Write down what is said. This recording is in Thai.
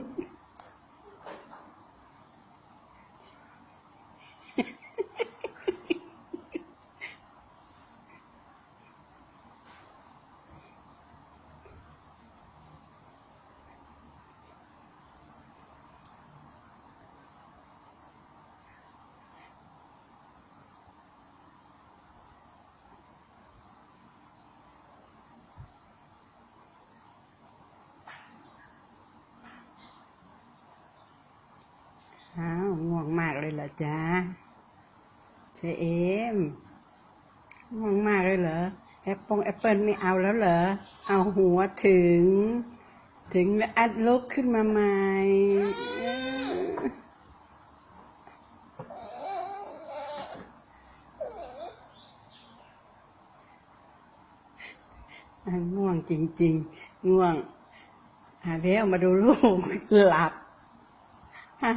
フフフ。 อ้าวง่วงมากเลยเหรอจ๊ะเชเอมง่วงมากเลยเหรอแอปปงแอปเปิลไม่เอาแล้วเหรอ เอาหัวถึง ถึงแล้วอัดลุกขึ้นมาใหม่เอออะง่วงจริง ๆ ง่วงหาเดี๋ยวมาดูลูกหลับฮะ